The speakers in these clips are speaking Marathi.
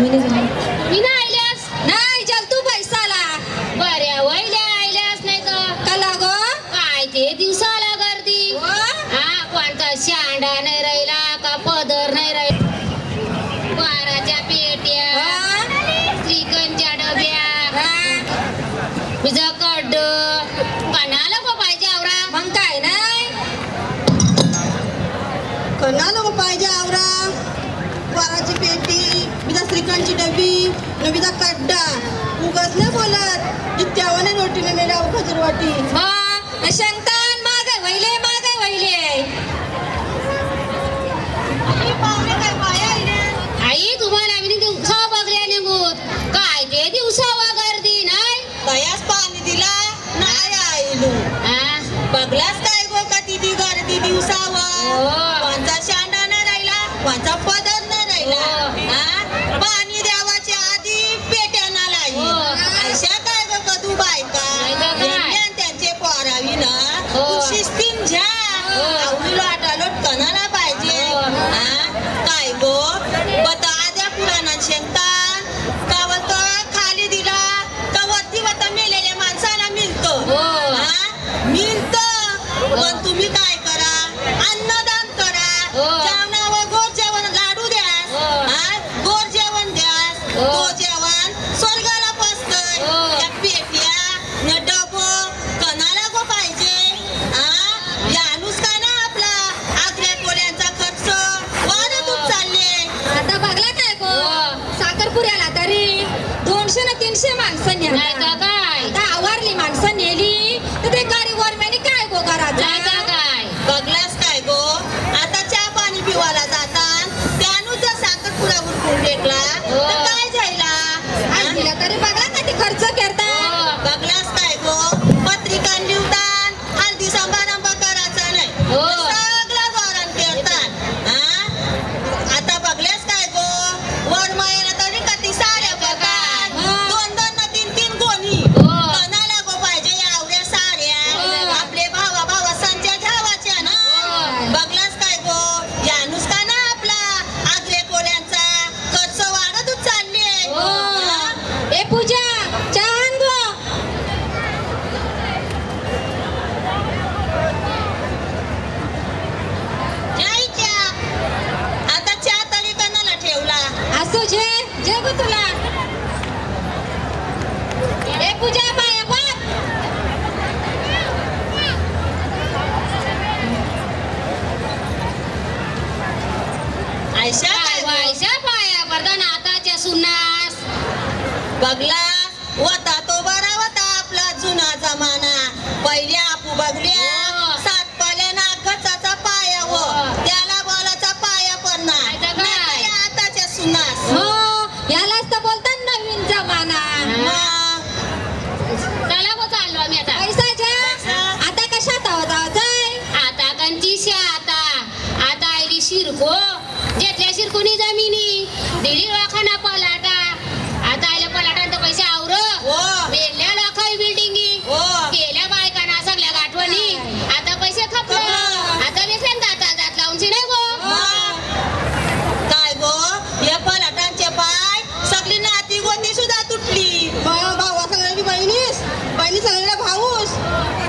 मी नाही आल्यास नाही चल तू पैसाला. बऱ्या वैल्या आल्यास नाही का? कला गो. काय ते दिवसाला गर्दी. हा कोणता शांडा नाही राहिला का पदर नाही राहिला? वाराच्या पेट्या चिकनच्या डब्या. वाटी. शंतान माग वहिले माग वहिले. आई तुम्हाला आम्ही ते उत्साह बघल्या निघूत काय ते दिवसा गर्दी नाही? तयास पाणी दिला नाही आईलू बघलास काय गो का तिथे गर्दी दिवसावर हो. कोणचा शांडा ना राहिला कोणचा पदर न राहिला. हो. She's Team Jan! Wag lang.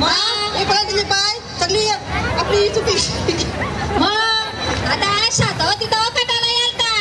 मग इकडे दिली पाय सगळी आपली चुकी मग आता शातावा तिथं कटाला यालता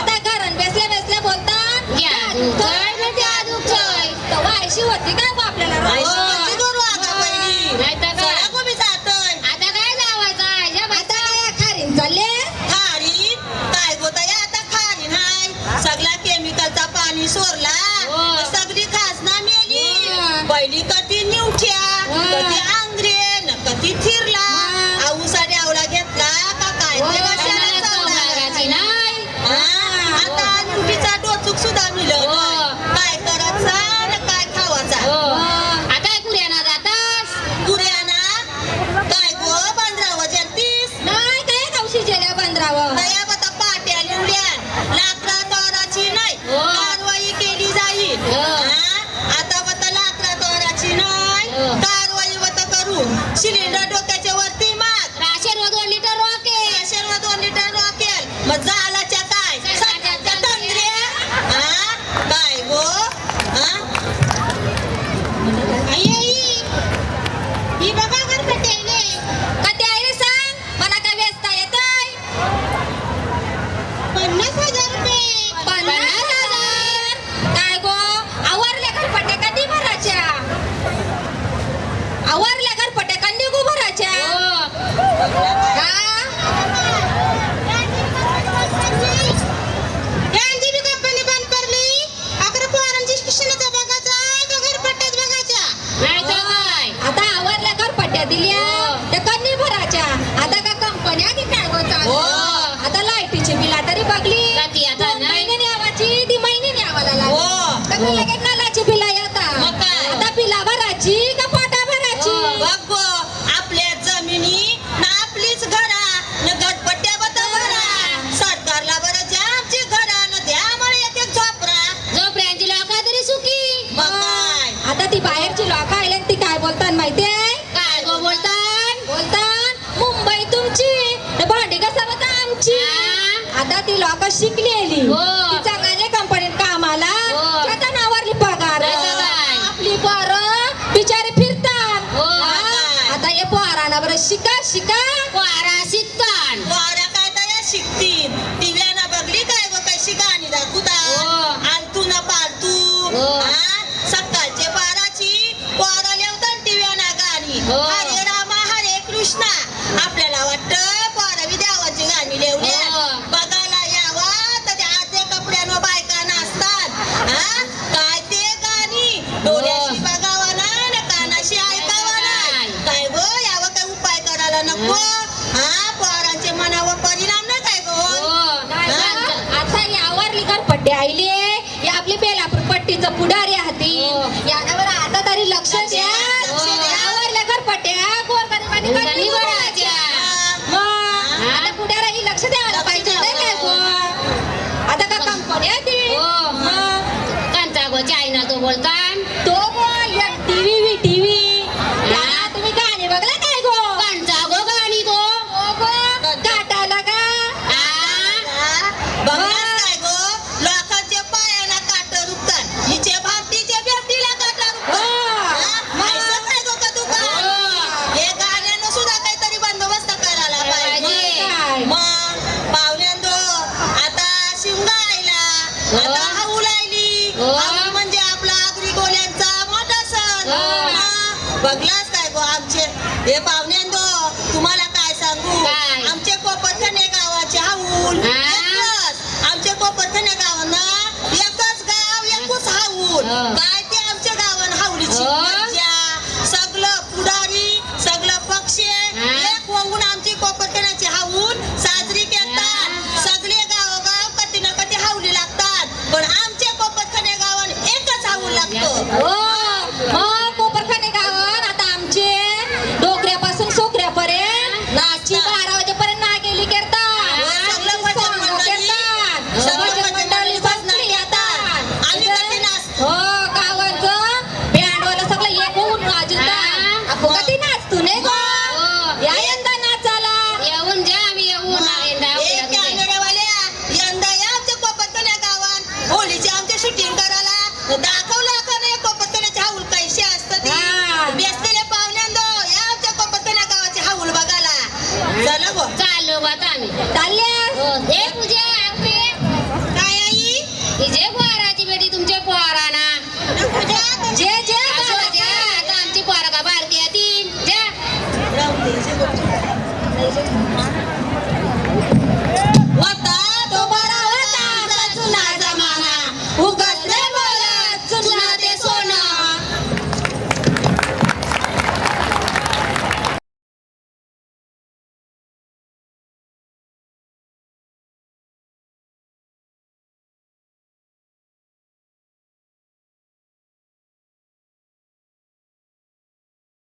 आता घरण बेसल्या बेसल्या बोलतात जादू चय जादू चय होती का आपल्याला ಇವಾಗ आता हो. लगेच नालाची का पोटा भराची बाबो हो, आपल्या जमिनी आपलीच घरा न गटपट्ट्या बद्दल भरा सरकारला बरं आमची घरा न द्या आम्हाला एक तरी सुखी. मग आता ती बाहेरची लोक आले ती काय बोलतात माहितीये? काय हो, गो बोलतात. बोलतात? मुंबई तुमची भांडी कसं बघा आमची. आता ती लोक शिकलेली. तिचा sikat, Kwa Rasikan, wara Rakata sikti কাঁচা গো চাই না তো বলতা 嗯。